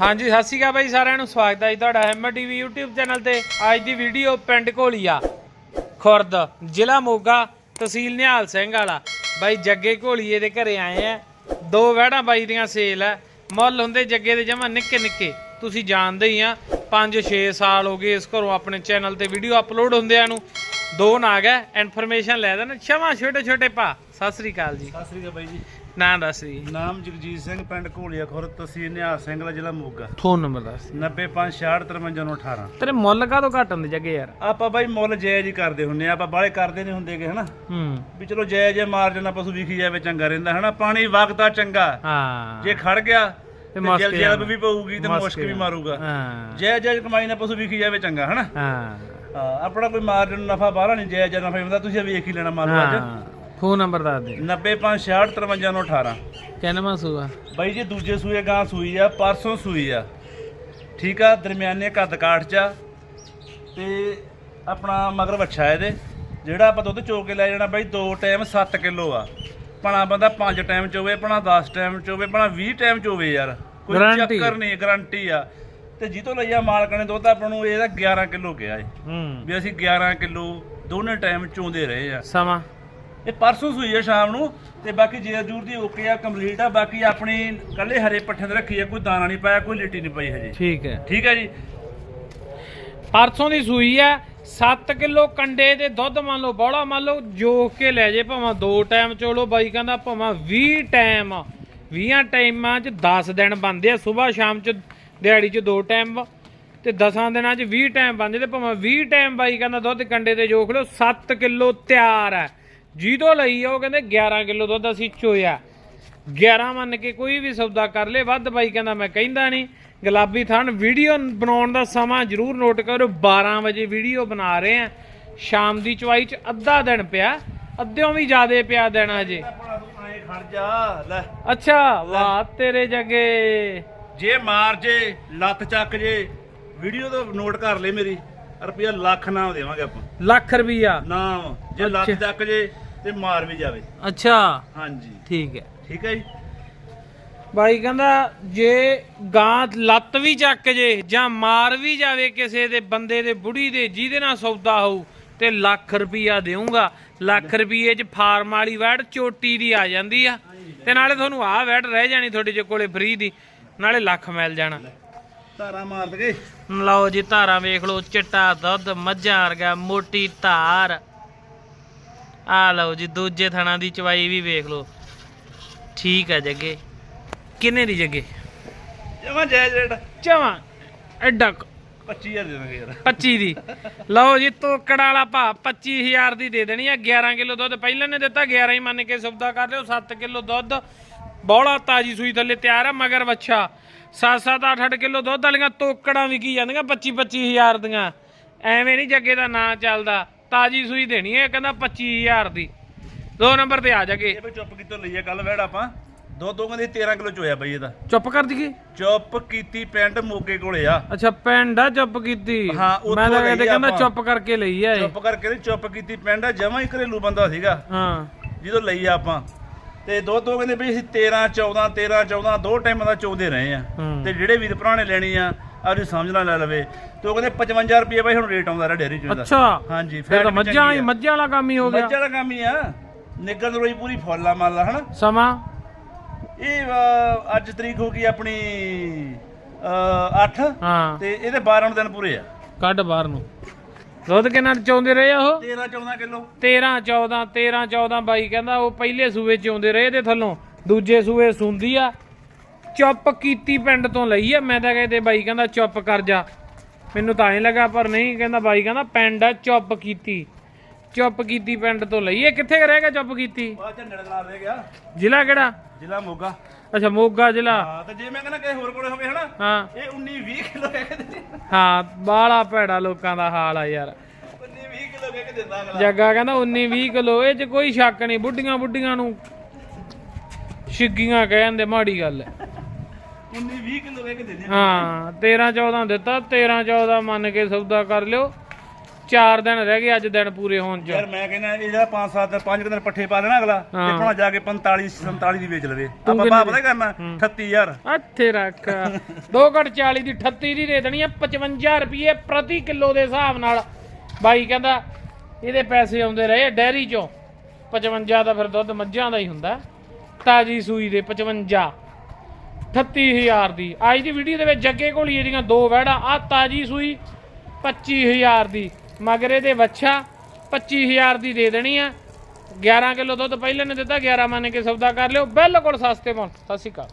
ਹਾਂਜੀ, ਸਤਿ ਸ਼੍ਰੀ ਅਕਾਲ ਬਾਈ ਸਾਰਿਆਂ ਨੂੰ। ਸਵਾਗਤ ਹੈ ਜੀ ਤੁਹਾਡਾ ਹੈਮਰ ਟੀਵੀ YouTube ਚੈਨਲ ਤੇ। ਅੱਜ ਦੀ ਵੀਡੀਓ ਪਿੰਡ ਘੋਲੀਆ, ਖੁਰਦ, ਜ਼ਿਲ੍ਹਾ ਮੋਗਾ, ਤਹਿਸੀਲ ਨਿਹਾਲ ਸਿੰਘ ਵਾਲਾ। ਬਾਈ ਜੱਗੇ ਘੋਲੀਏ ਦੇ ਘਰੇ ਆਏ ਆ। ਦੋ ਵਹਿੜਾਂ ਬਾਈ ਦੀਆਂ ਸੇਲ ਆ। ਮੁੱਲ ਹੁੰਦੇ ਜੱਗੇ ਦੇ ਜਮਾ ਨਿੱਕੇ ਨਿੱਕੇ। ਤੁਸੀਂ ਜਾਣਦੇ ਹੀ ਆ 5-6 ਸਾਲ ਹੋ ਗਏ ਇਸ ਘਰੋਂ ਆਪਣੇ ਚੈਨਲ ਤੇ ਵੀਡੀਓ ਅਪਲੋਡ ਹੁੰਦਿਆਂ ਨੂੰ। ਦੋ ਨਾਗ ਹੈ ਇਨਫੋਰਮੇਸ਼ਨ ਲੈ ਦੇਣਾ। ਛਮਾ ਛੋਟੇ ਛੋਟੇ ਭਾ। ਸਤਿ ਸ੍ਰੀ ਅਕਾਲ ਜੀ। ਸਤਿ ਸ੍ਰੀ ਅਕਾਲ ਬਾਈ ਜੀ। ਨਾਂ ਦੱਸ ਜੀ ਨਾਮ ਜਗਜੀਤ ਸਿੰਘ ਪਿੰਡ ਘੋਲੀਆ ਖੁਰ ਤਹਿਸੀਲ ਨਿਹਾਲ ਸਿੰਘ ਦਾ ਜ਼ਿਲ੍ਹਾ ਮੋਗਾ। ਫੋਨ ਨੰਬਰ ਦੱਸ 9556535918 ਤੇਰੇ ਮੁੱਲ ਕਾਹਦੋਂ ਘੱਟ ਹੁੰਦੇ ਜੱਗੇ ਯਾਰ? ਆਪਾਂ ਬਾਈ ਮੁੱਲ ਜਾਇਜ਼ ਹੀ ਕਰਦੇ ਹੁੰਨੇ ਆ ਆਪਾਂ ਬਾਹਲੇ ਕਰਦੇ ਨਹੀਂ ਹੁੰਦੇਗੇ ਹਨਾ? ਹੂੰ। ਵੀ ਚਲੋ ਜਾਇਜ਼ ਜੇ ਮਾਰਜਨ ਪਸ਼ੂ ਵਿਖੀ ਜਾਵੇ ਚੰਗਾ ਰਹਿੰਦਾ ਹਨਾ? ਪਾਣੀ ਵਗਦਾ ਚੰਗਾ। ਹਾਂ। ਜੇ ਖੜ ਗਿਆ ਤੇ ਮੁਸ਼ਕ ਜਲ। ਜਲਬ ਵੀ ਪਊਗੀ ਤੇ ਮੁਸ਼ਕ ਵੀ। ਮਾਰੂਗਾ। ਹਾਂ। ਜਾਇਜ਼ ਜਾਇਜ਼ ਕਮਾਈ ਨਾਲ ਪਸ਼ੂ ਵਿਖੀ ਜਾਵੇ ਚੰਗਾ ਹਨਾ? ਹਾਂ। ਹਾਂ, ਆਪਣਾ ਕੋਈ ਮਾਰਜਨ ਨਫਾ ਬਾਹਲਾ ਨਹੀਂ ਜਾਇਜ਼ ਨਫਾ ਹੁੰਦਾ ਤੁਸੀਂ ਵੇਖ ਹੀ ਲੈਣਾ ਮੰਨ ਲਓ ਅੱਜ। ਹਾਂ। ਫੋਨ ਨੰਬਰ ਦੱਸ ਦੇ। 9556535918 ਕਿੰਨਵਾਂ ਸੂਆ? ਬਾਈ ਜੀ ਦੂਜੇ ਸੂਏ ਗਾਂ ਸੂਈ ਆ ਪਰਸੋਂ ਸੂਈ ਆ। ਠੀਕ ਆ ਦਰਮਿਆਨੇ ਕੱਦ ਕਾਠ ਚ ਆ। ਤੇ ਆਪਣਾ ਮਗਰ ਵੱਛਾ ਇਹਦੇ। ਜਿਹੜਾ ਆਪਾਂ ਦੁੱਧ ਚੋ ਕੇ ਲੈ ਜਾਣਾ ਬਾਈ ਦੋ ਟਾਈਮ 7 ਕਿਲੋ ਆ। ਪਣਾ ਬੰਦਾ 5 ਟਾਈਮ ਚ ਹੋਵੇ ਪਣਾ 10 ਟਾਈਮ ਚ ਹੋਵੇ ਪਣਾ 20 ਟਾਈਮ ਚ ਹੋਵੇ ਯਾਰ। ਕੋਈ Guarantee। ਚੱਕਰ ਨਹੀਂ ਗਾਰੰਟੀ ਆ। ਤੇ ਜਿੱਤੋਂ ਲਈਆ ਮਾਲਕ ਨੇ ਦੁੱਧ ਆਪਾਂ ਨੂੰ ਇਹਦਾ 11 ਕਿਲੋ ਕਿਹਾ ਏ। ਹੂੰ। ਵੀ ਅਸੀਂ 11 ਕਿਲੋ ਦੋਨੇ ਟਾਈਮ ਚੋਂਦੇ ਰਹੇ ਆ। ਸਮਾਂ। ਇਹ ਪਰਸੋਂ ਸੂਈ ਆ ਸ਼ਾਮ ਨੂੰ ਤੇ ਬਾਕੀ ਜੇ ਜੂਰ ਦੀ ਓਕੇ ਆ ਕੰਪਲੀਟ ਆ ਬਾਕੀ ਆਪਣੀ ਕੱਲੇ ਹਰੇ ਪੱਠੇ ਤੇ ਰੱਖੀ ਆ ਕੋਈ ਦਾਣਾ ਨਹੀਂ ਪਾਇਆ ਕੋਈ ਲਿੱਟੀ ਨਹੀਂ ਪਾਈ ਹਜੇ। ਠੀਕ ਹੈ। ਠੀਕ ਹੈ ਜੀ? ਪਰਸੋਂ ਦੀ ਸੂਈ ਹੈ 7 ਕਿਲੋ ਕੰਡੇ ਦੇ ਦੁੱਧ ਮੰਨ ਲਓ ਬੋਲਾ ਮੰਨ ਲਓ ਜੋਕ ਕੇ ਲੈ ਜੇ ਭਾਵੇਂ ਦੋ ਟਾਈਮ ਚੋਲੋ ਬਾਈ ਕਹਿੰਦਾ ਭਾਵੇਂ 20 ਟਾਈਮ 20 ਟਾਈਮਾਂ ਚ 10 ਦਿਨ ਬੰਦੇ ਆ ਸਵੇਰ ਸ਼ਾਮ ਚ ਦਿਹਾੜੀ ਚ ਦੋ ਟਾਈਮ ਤੇ 10 ਦਿਨਾਂ ਚ 20 ਟਾਈਮ ਬੰਦੇ ਤੇ ਭਾਵੇਂ 20 ਟਾਈਮ ਬਾਈ ਕਹਿੰਦਾ ਦੁੱਧ ਕੰਡੇ ਤੇ ਜੋਖ ਲਓ 7 ਕਿਲੋ ਤਿਆਰ ਹੈ। ਜਿਹਦੋਂ ਲਈ ਆ ਉਹ ਕਹਿੰਦੇ 11 ਕਿਲੋ ਦੁੱਧ ਅਸੀਂ ਚੋਇਆ। 11 ਮੰਨ ਕੇ ਕੋਈ ਵੀ ਸੌਦਾ ਕਰ ਲੇ ਵੱਧ ਬਾਈ ਕਹਿੰਦਾ ਮੈਂ ਕਹਿੰਦਾ ਨਹੀਂ। ਗੁਲਾਬੀ ਥਣ ਵੀਡੀਓ ਬਣਾਉਣ ਦਾ ਸਮਾਂ ਜਰੂਰ ਨੋਟ ਕਰੋ 12 ਵਜੇ ਵੀਡੀਓ ਬਣਾ ਰਹੇ ਆ। ਸ਼ਾਮ ਦੀ ਚਵਾਈ ਚ ਅੱਧਾ ਦਿਨ ਪਿਆ ਅੱਧਿਓਂ ਵੀ ਜ਼ਿਆਦੇ ਪਿਆ ਦੇਣਾ ਜਾ ਅੱਛਾ ਵਾਹ ਤੇਰੇ ਜੱਗੇ। ਜੇ ਮਾਰ ਜੇ ਲੱਤ ਚੱਕ ਜੇ ਵੀਡੀਓ ਤੋਂ ਨੋਟ ਕਰ ਲੈ ਮੇਰੀ। ਰੁਪਿਆ ਲੱਖ ਨਾਮ ਦੇਵਾਂਗੇ ਆਪਾਂ। ਲੱਖ ਰੁਪਈਆ। ਨਾਮ ਜੇ ਲੱਤ ਅੱਛਾ। ਚੱਕ ਜੇ ਤੇ ਮਾਰ ਵੀ ਜਾਵੇ। ਅੱਛਾ। ਹਾਂਜੀ। ਠੀਕ ਹੈ। ਠੀਕ ਹੈ ਜੀ? ਬਾਈ ਕਹਿੰਦਾ ਜੇ ਗਾਂ ਲੱਤ ਵੀ ਚੱਕ ਜੇ ਜਾਂ ਮਾਰ ਵੀ ਜਾਵੇ ਕਿਸੇ ਦੇ ਬੰਦੇ ਦੇ ਬੁੜੀ ਦੇ ਜਿਹਦੇ ਨਾਲ ਸੌਦਾ ਹੋਊ ਤੇ ਲੱਖ ਰੁਪਈਆ ਦੇਊਂਗਾ। ਲੱਖ ਰੁਪਈਏ ਚ ਫਾਰਮ ਵਾਲੀ ਵੈੜ ਚੋਟੀ ਦੀ ਆ ਜਾਂਦੀ ਆ। ਤੇ ਨਾਲੇ ਤੁਹਾਨੂੰ ਆਹ ਵੈੜ ਰਹਿ ਜਾਣੀ ਤੁਹਾਡੇ ਜੇ ਕੋਲੇ ਫ੍ਰੀ ਦੀ ਨਾਲੇ ਲੱਖ ਮਿਲ ਜਾਣਾ। ਧਾਰਾ ਮਾਰ ਦਗੇ ਲਓ ਜੀ ਧਾਰਾਂ ਵੇਖ ਲਓ ਚਿੱਟਾ ਦੁੱਧ ਮੱਝਾਂ ਵਰਗਾ ਮੋਟੀ ਧਾਰ। ਆ ਲਓ ਜੀ ਦੂਜੇ ਥਣਾ ਦੀ ਚਵਾਈ ਵੀ ਵੇਖ ਲਓ। ਠੀਕ ਆ ਜੱਗੇ। ਕਿੰਨੇ ਦੀ ਜੱਗੇ? ਜਮਾ ਜਾਇਜ਼ ਰੇਟ ਚਵਾਂ ਐਡਾ ਕੁ। 25000 ਦੇ ਦਾਂਗੇ ਯਾਰ। 25 ਦੀ। ਲਓ ਜੀ ਤੋਕੜ ਵਾਲਾ ਭਾ 25000 ਦੀ ਦੇ ਦੇਣੀ ਆ। 11 ਕਿਲੋ ਦੁੱਧ ਪਹਿਲਾਂ ਨੇ ਦਿੱਤਾ 11 ਹੀ ਮੰਨ ਕੇ ਸੌਦਾ ਕਰ ਲਿਓ 7 ਕਿਲੋ ਦੁੱਧ। ਬੌਲਾ ਤਾਜੀ ਸੂਈ ਥੱਲੇ ਤਿਆਰ ਆ ਮਗਰ ਵੱਛਾ। 7-7 8-8 ਕਿਲੋ ਦੁੱਧ ਵਾਲੀਆਂ ਤੋਕੜਾਂ ਵਿਕੀ ਜਾਂਦੀਆਂ 25-25000 ਦੀਆਂ। ਐਵੇਂ ਨਹੀਂ ਜੱਗੇ ਦਾ ਨਾਂ ਚੱਲਦਾ। ਤਾਜੀ ਸੂਈ ਦੇਣੀ ਹੈ ਕਹਿੰਦਾ 25000 ਦੀ। ਦੋ ਨੰਬਰ ਤੇ ਆ ਜਾਗੇ ਇਹ ਵੀ ਚੁੱਪ ਕੀਤੋਂ ਲਈਏ ਕੱਲ ਵੈੜ ਆਪਾਂ। ਦੋ ਦੋ ਕਹਿੰਦੇ 13 ਕਿਲੋ ਚੋਇਆ ਬਈ ਇਹਦਾ। ਚੁੱਪ ਕਰ ਦਈਏ ਚੁੱਪ ਕੀਤੀ ਪਿੰਡ ਮੋਗੇ ਕੋਲੇ ਆ। ਅੱਛਾ ਪਿੰਡ ਆ ਚੁੱਪ ਕੀਤੀ। ਹਾਂ, ਮੈਂ ਤਾਂ ਲਈ ਕਹਿੰਦੇ ਕਹਿੰਦਾ। ਚੁੱਪ ਕਰਕੇ ਲਈ ਆ ਇਹ। ਚੁੱਪ ਕਰਕੇ ਨਹੀਂ ਚੁੱਪ ਕੀਤੀ ਪਿੰਡ ਜਮਾ ਹੀ ਘਰੇਲੂ ਬੰਦਾ ਸੀਗਾ। ਹਾਂ। ਜਦੋਂ ਲਈ ਆ ਆਪਾਂ। ਤੇ ਦੋ ਦੋ ਕਹਿੰਦੇ ਵੀ ਅਸੀਂ 13 14 13 14 ਦੋ ਟਾਈਮਾਂ ਦਾ ਚੋਂਦੇ ਰਹੇ ਆ। ਤੇ ਜਿਹੜੇ ਵੀਰ ਭਰਾ ਨੇ ਲੈਣੀ ਆ ਆਪਣੀ ਸਮਝ ਨਾਲ ਲੈ ਲਵੇ। ਤੇ ਉਹ ਕਹਿੰਦੇ 55 ਰੁਪਏ ਬਾਈ ਹੁਣ ਰੇਟ ਆਉਂਦਾ ਰਾ ਡੇਰੀ ਚ ਇਹਦਾ ਅੱਛਾ ਹਾਂਜੀ ਫਿਰ ਤਾਂ ਮੱਝਾਂ ਹੀ। ਮੱਝਾਂ ਵਾਲਾ ਕੰਮ ਹੀ ਹੋ ਗਿਆ। ਮੱਝਾਂ ਦਾ ਕੰਮ ਹੀ ਆ। ਨਿੱਗਰ ਨਰੋਈ ਪੂਰੀ ਫੁੱਲ ਆ ਮੰਨ ਲਾ ਹਨਾ? ਸਮਾਂ? ਇਹ ਅ, ਅੱਜ ਤਰੀਕ ਹੋ ਗਈ ਆਪਣੀ 8 ਹਾਂ। ਤੇ ਇਹਦੇ 12 ਦਿਨ ਪੂਰੇ ਆ। ਕੱਢ ਬਾਹਰ ਨੂੰ। ਦੁੱਧ ਕਿੰਨਾ ਚਾਉਂਦੇ ਰਹੇ ਆ ਉਹ? 13 14 ਕਿਲੋ। 13 14 13 14 ਬਾਈ ਕਹਿੰਦਾ ਉਹ ਪਹਿਲੇ ਸੂਏ ਚ ਆਉਂਦੇ ਰਹੇ ਤੇ ਥੱਲੋਂ। ਦੂਜੇ ਸੂਏ ਸੁੰਦੀ ਆ। ਚੁੱਪ ਕੀਤੀ ਪਿੰਡ ਤੋਂ ਲਈ ਆ। ਮੈਂ ਤਾਂ ਕਹਿੰਦੇ ਬਾਈ ਕਹਿੰਦਾ ਚੁੱਪ ਕਰ ਜਾ। ਮੈਨੂੰ ਤਾਂ ਐਂ ਲੱਗਾ ਪਰ ਨਹੀਂ ਕਹਿੰਦਾ ਬਾਈ ਕਹਿੰਦਾ ਪਿੰਡ ਆ ਚੁੱਪ ਕੀਤੀ। ਚੁੱਪ ਕੀਤੀ ਪਿੰਡ ਤੋਂ ਲਈ। ਇਹ ਕਿੱਥੇ ਕੁ ਰਹਿ ਗਿਆ ਚੁੱਪ ਕੀਤੀ? ਬਾਅਦ ਝੰਡੇ ਦੇ ਨਾਲ ਰਹਿ ਗਿਆ। ਜ਼ਿਲ੍ਹਾ ਕਿਹੜਾ? ਜ਼ਿਲ੍ਹਾ ਮੋਗਾ। ਅੱਛਾ ਮੋਗਾ ਜ਼ਿਲ੍ਹਾ। ਹਾਂ ਤੇ ਜੇ ਮੈਂ ਕਹਿੰਦਾ ਕਿਸੇ ਹੋਰ ਕੋਲੇ ਹੋਵੇ ਹਨਾ ਹਾਂ। ਇਹ 19 20 ਕਿਲੋ ਕਹਿ ਕੇ ਦੇ। ਹਾਂ ਬਾਲਾ ਭੈੜਾ ਲੋਕਾਂ ਦਾ ਹਾਲ ਆ ਯਾਰ। 19 20 ਕਿਲੋ ਕਹਿ ਕੇ ਦਿੰਦਾ ਅਗਲਾ। ਜੱਗਾ ਕਹਿੰਦਾ 19 20 ਕਿਲੋ ਇਹ ਚ ਕੋਈ ਸ਼ੱਕ ਨਹੀਂ ਬੁੱਢੀਆਂ ਬੁੱਢੀਆਂ ਨੂੰ। ਛਿੱਗੀਆਂ ਕਹਿੰਦੇ ਮਾੜੀ ਗੱਲ। ਹੈ 19 20 ਕਿਲੋ ਕਹਿ ਕੇ ਦਿੰਦੇ ਹਾਂ 13 14 ਦਿੱਤਾ 13 14 ਮੰਨ ਕੇ ਸੌਦਾ ਕਰ ਲਿਓ। 4 ਦਿਨ ਰਹਿ ਗਏ ਅੱਜ ਦਿਨ ਪੂਰੇ ਹੋਣ ਚ। ਯਾਰ ਮੈਂ ਕਹਿੰਦਾ ਇਹ ਜਿਹੜਾ 5-7 ਦਿਨ 5 ਦਿਨ ਪੱਠੇ ਪਾ ਲੈਣਾ ਅਗਲਾ ਤੇ। ਆਪਣਾ ਜਾ ਕੇ 45 47 ਦੀ ਵੇਚ ਲਵੇ। ਆਪਾਂ ਬਾਪ ਪਤਾ ਕਰਨਾ 38000 ਇੱਥੇ ਰੱਖ। 2 ਘਟ 40 ਦੀ 38 ਦੀ ਦੇ ਦੇਣੀ ਆ 55 ਰੁਪਏ ਪ੍ਰਤੀ ਕਿਲੋ ਦੇ ਹਿਸਾਬ ਨਾਲ। ਬਾਈ ਕਹਿੰਦਾ ਇਹਦੇ ਪੈਸੇ ਆਉਂਦੇ ਰਹੇ ਡੈਰੀ ਚੋਂ। 55 ਦਾ ਫਿਰ ਦੁੱਧ ਮੱਝਾਂ ਦਾ ਹੀ ਹੁੰਦਾ। ਤਾਜੀ ਸੂਈ ਦੇ 55 38000 ਦੀ। ਅੱਜ ਦੀ ਵੀਡੀਓ ਦੇ ਵਿੱਚ ਜੱਗੇ ਕੋਲ ਹੀ ਦੋ ਵਹਿੜਾਂ ਆ ਤਾਜੀ ਸੂਈ 25000 ਦੀ। ਮਗਰੇ ਦੇ ਵੱਛਾ 25000 ਦੀ ਦੇ ਦੇਣੀ ਆ। 11 ਕਿਲੋ ਦੁੱਧ ਪਹਿਲਾਂ ਨੇ ਦਿੱਤਾ 11 ਮੰਨ ਕੇ ਸੌਦਾ ਕਰ ਲਿਓ। ਬਿਲਕੁਲ ਸਸਤੇ ਮੁੱਲ। ਸਤਿ ਸ਼੍ਰੀ ਅਕਾਲ।